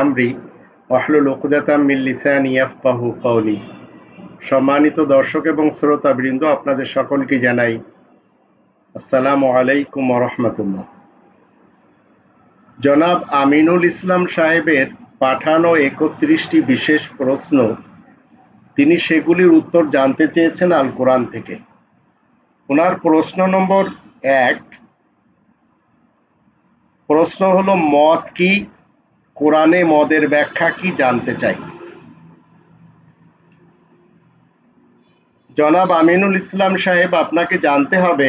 আমরি ওয়াহলুল উকদাতাম ইয়াফকাহু সম্মানিত দর্শক এবং শ্রোতাবৃন্দ, আপনাদের সকলকে জানাই আসসালামু আলাইকুম রহমতুল্লাহ। জনাব আমিনুল ইসলাম সাহেবের পাঠানো একত্রিশটি বিশেষ প্রশ্ন, তিনি সেগুলির উত্তর জানতে চেয়েছেন আল কোরআন থেকে। ওনার প্রশ্ন নম্বর এক প্রশ্ন হলো, মদ কি? কোরআনে মদের ব্যাখ্যা কি জানতে চাই? জনাব আমিনুল ইসলাম সাহেব, আপনাকে জানতে হবে,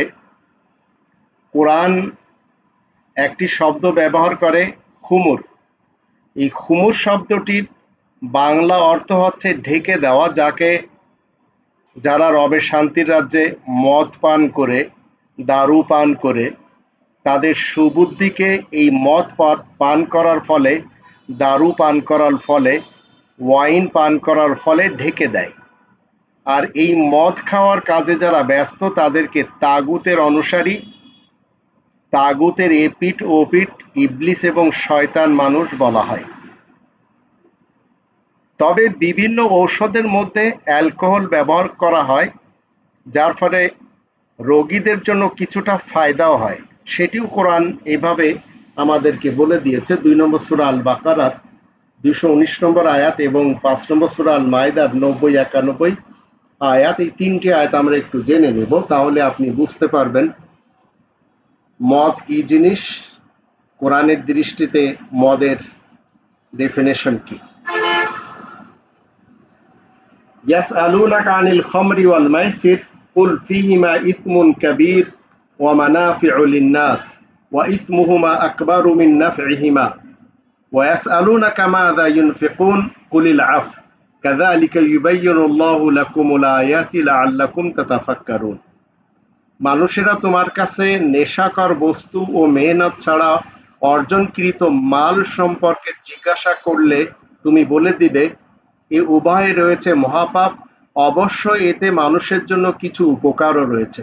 কোরআন একটি শব্দ ব্যবহার করে খুমুর এই খুমুর শব্দটির বাংলা অর্থ হচ্ছে ঢেকে দেওয়া, যাকে যারা রবে শান্তির রাজ্যে মদ পান করে, দারু পান করে তাদের সুবুদ্ধিকে এই মদ পান করার ফলে, দারু পান করার ফলে, ওয়াইন পান করার ফলে ঢেকে দেয়। আর এই মদ খাওয়ার কাজে যারা ব্যস্ত, তাদেরকে তাগুতের অনুসারী, তাগুতের এপিট ওপিট ইবলিস এবং শয়তান মানুষ বলা হয়। তবে বিভিন্ন ঔষধের মধ্যে অ্যালকোহল ব্যবহার করা হয়, যার ফলে রোগীদের জন্য কিছুটা ফায়দাও হয়। সেটিও কোরআন এইভাবে আমাদেরকে বলে দিয়েছে। দুই নম্বর সুরা আল বাকারার দুশো উনিশ নম্বর আয়াত এবং পাঁচ নম্বর সুরা আল মায়দার নব্বই একানব্বই আয়াত। এই তিনটি আয়াত আমরা একটু জেনে নেব, তাহলে আপনি বুঝতে পারবেন। মদ কি জিনিস? কোরআনের দৃষ্টিতে মদের ডেফিনেশন কি? ইয়াস আলুনা কানিল খমরি ওয়াল মাইসির, কুল ফিহিমা ইসমুন কবির। ومنافع للناس وإثمهما أكبر من نفعهما ويسألونك ماذا ينفقون قل العفو كذلك يبين الله لكم الآيات لعلكم تتفكرون মানুষেরা তোমার কাছে নেশাকর বস্তু ও মেহনত ছাড়া অর্জনকৃত মাল সম্পর্কে জিজ্ঞাসা করলে তুমি বলে দিবে এ উভয়ে রয়েছে মহাপাপ অবশ্যই এতে মানুষের জন্য কিছু উপকারও রয়েছে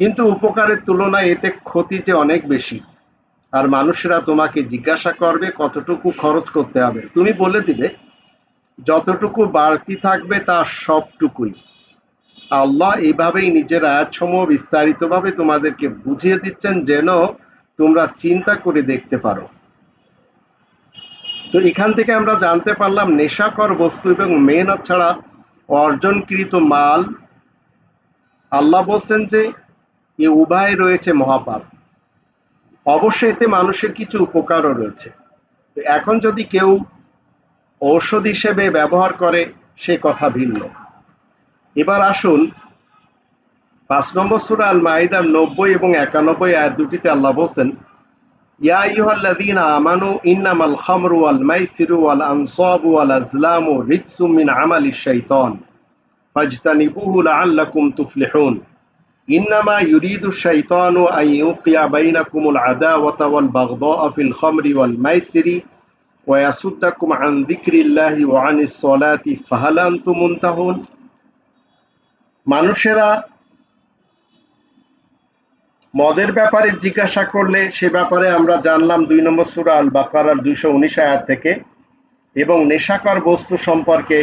কিন্তু উপকারের তুলনায় এতে ক্ষতি যে অনেক বেশি। আর মানুষেরা তোমাকে জিজ্ঞাসা করবে কতটুকু খরচ করতে হবে। তুমি বলে দিবে, যতটুকু বাড়তি থাকবে তা সবটুকুই। আল্লাহ এইভাবেই নিজের আয়াতসমূহ বিস্তারিতভাবে তোমাদেরকে বুঝিয়ে দিচ্ছেন যেন তোমরা চিন্তা করে দেখতে পারো। তো এখান থেকে আমরা জানতে পারলাম, নেশাকর বস্তু এবং মেহনত ছাড়া অর্জনকৃত মাল। আল্লাহ বলছেন যে এ উভয়ে রয়েছে মহাপাপ। অবশ্য এতে মানুষের কিছু উপকারও রয়েছে। এখন যদি কেউ ঔষধ হিসেবে ব্যবহার করে, সে কথা ভিন্ন। এবার আসুন, পাঁচ নম্বর সুরা আল মাহিদার নব্বই এবং একানব্বই আয়াত দুটিতে আল্লাহ বলছেন, ইয়া ইউহাল্লাদিন আমানু ইন্নামাল খামরু আল মাইসিরু আল আনসাবু আল ও রিজসুম মিন আমালিশ শাইতান, ফাজতানিবুহু লাআল্লাকুম তুফলিহুন। ইন্নামা ইউরিদু শাইতানু আই ওয়াল ফিল খামরি ওয়াল মাইসিরি আন যিকরিল্লাহি ওয়া আনিস সালাতি ফাহাল আনতুম মুনতাহুন। মানুষেরা মদের ব্যাপারে জিজ্ঞাসা করলে সে ব্যাপারে আমরা জানলাম দুই নম্বর সুরা আল বাকারার দুইশো উনিশ আয়াত থেকে এবং নেশাকর বস্তু সম্পর্কে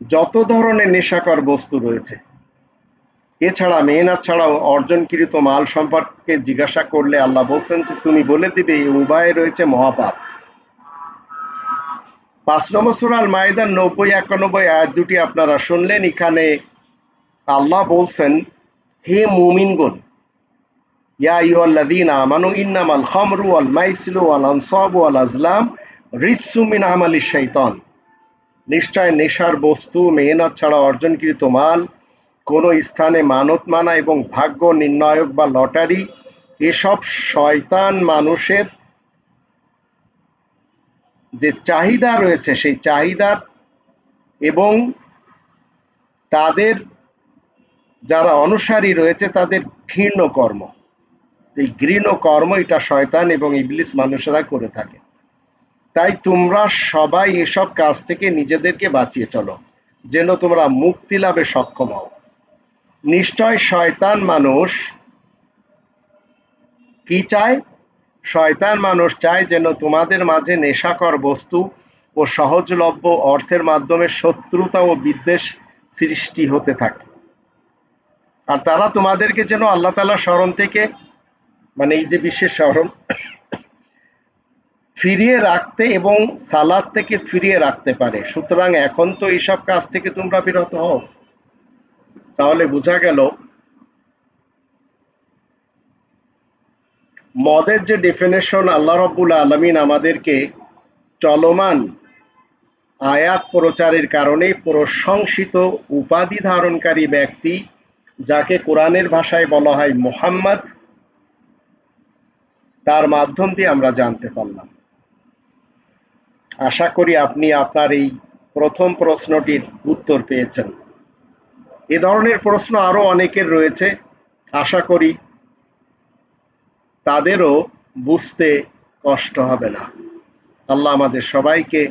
যত ধরনের নেশাকর বস্তু রয়েছে এছাড়া মেহনাত ছাড়াও অর্জনকৃত মাল সম্পর্কে জিজ্ঞাসা করলে আল্লাহ বলছেন যে, তুমি বলে দিবে, এই উভয়ে রয়েছে মহাপাপ। পাঁচ নম্বর সুরাল মাইদার নব্বই একানব্বই আয়াত দুটি আপনারা শুনলেন। এখানে আল্লাহ বলছেন, হে মুমিনগণ, ইয়া ইউল্লাযীনা আমানু, ইন্নামাল খামরু ওয়াল মাইসিরু ওয়াল আনসাবু ওয়াল আজলাম, রিজসু মিন আমালিশ শাইতান। নিশ্চয় নেশার বস্তু, মেহনত ছাড়া অর্জনকৃত মাল কোনো স্থানে মানত মানা এবং ভাগ্য নির্ণায়ক বা লটারি, এসব শয়তান মানুষের যে চাহিদা রয়েছে, সেই চাহিদার এবং তাদের যারা অনুসারী রয়েছে, তাদের ঘৃণ্য কর্ম। এই ঘৃণ কর্ম এটা শয়তান এবং ইবলিস মানুষেরা করে থাকে। তাই তোমরা সবাই এসব কাজ থেকে নিজেদেরকে বাঁচিয়ে চলো, যেন তোমরা মুক্তি লাভে সক্ষম হও। নিশ্চয় শয়তান মানুষ কি চায়? শয়তান মানুষ চায় যেন তোমাদের মাঝে নেশাকর বস্তু ও সহজলভ্য অর্থের মাধ্যমে শত্রুতা ও বিদ্বেষ সৃষ্টি হতে থাকে। আর তারা তোমাদেরকে যেন আল্লাহ তালা স্মরণ থেকে মানে এই যে বিশ্বের স্মরণ, ফিরিয়ে রাখতে এবং সালাদ থেকে ফিরিয়ে রাখতে পারে। সুতরাং এখন তো এইসব কাজ থেকে তোমরা বিরত হও। তাহলে বোঝা গেল মদের যে ডেফিনেশন আল্লাহ রব্বুল আলমিন আমাদেরকে চলমান আয়াত প্রচারের কারণে প্রশংসিত উপাধি ধারণকারী ব্যক্তি, যাকে কোরআনের ভাষায় বলা হয় মোহাম্মদ, তার মাধ্যম দিয়ে আমরা জানতে পারলাম। আশা করি আপনি আপনার এই প্রথম প্রশ্নটির উত্তর পেয়েছেন। এ ধরনের প্রশ্ন আরও অনেকের রয়েছে। আশা করি তাদেরও বুঝতে কষ্ট হবে না। আল্লাহ আমাদের সবাইকে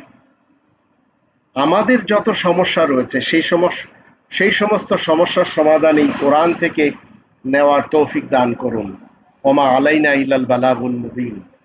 আমাদের যত সমস্যা রয়েছে, সেই সমস্যা সেই সমস্ত সমস্যার সমাধান এই কোরআন থেকে নেওয়ার তৌফিক দান করুন। ওমা আলাইনা ইলাল বালাগুল মুবিন।